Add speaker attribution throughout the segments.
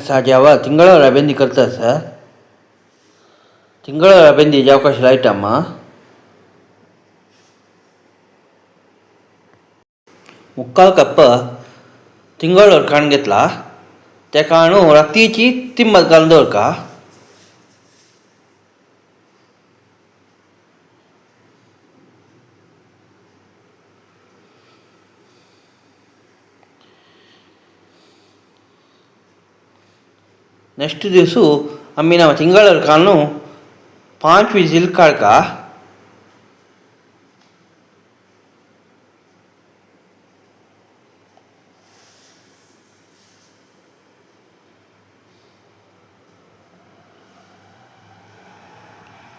Speaker 1: સાજાવા તિંગળ રાબેન્દી કરતા સર તિંગળ રાબેન્દી అవకాశాలు ఐటమ్మా ಮುಕ್ಕಾಲು ಕಪ್ಪ ತಿಂಗಳವ್ರು ಕಾಣ್ಗೆತ್ಲ? ತೆಕಾಣು ರತ್ತೀಚಿ ತಿಮ್ಮದ ಕಾಲದವ್ರಕ ನೆಕ್ಸ್ಟ್ ದಿವಸ ಆಮೇಲೆ ನಾವು ತಿಂಗಳ ಕಾನು ಪಾಂಚ್ ವಿಸಿಲ್ ಕಾಡ್ಕ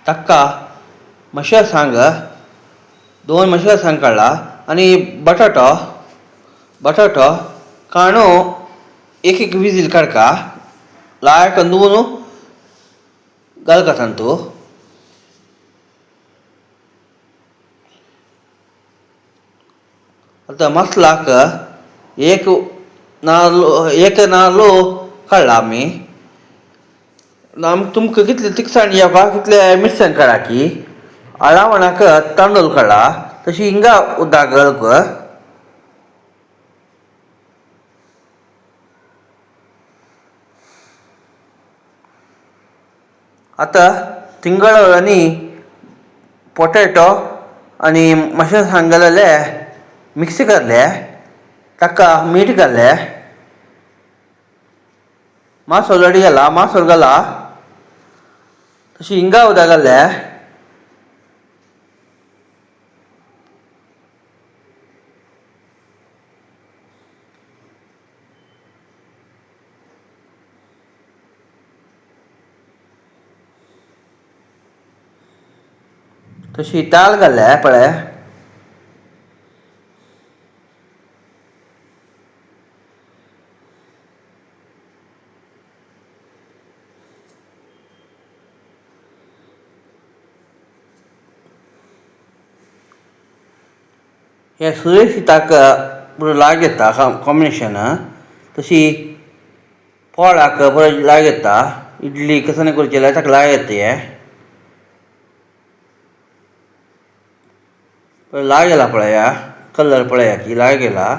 Speaker 1: तक्का मशा सांग दोन मशा सांग काडला आनी बटाटो बटाटो काणू एक एक विजील काडका लायक नुवू घाल का तूं आतां मसलाक एक नाल्लो एक नाल्लो काडला आमी आम तुमकां कितले तिकसाण येवपा कितले मिरसांग काडा की आळावणाक तांदूळ काडला तशी हिंगा उदक आतां तिंगळ आनी पोटेटो आनी मातशें सांगलेले मिक्स केल्ले ताका मीठ घाल्ले मास ऑलरेडी घाला मास घाला तशी हिंगा उदक घाल्ले तशी दाल घाल्ले पळय हे सुरक्षिताक बरो लाग येता कॉम्बिनेशन तशी पोळाक बरो लाग येता इडली कसं करची जाल्यार ताका लाग येता हे लागेला पळया कलर पळया की लागेला.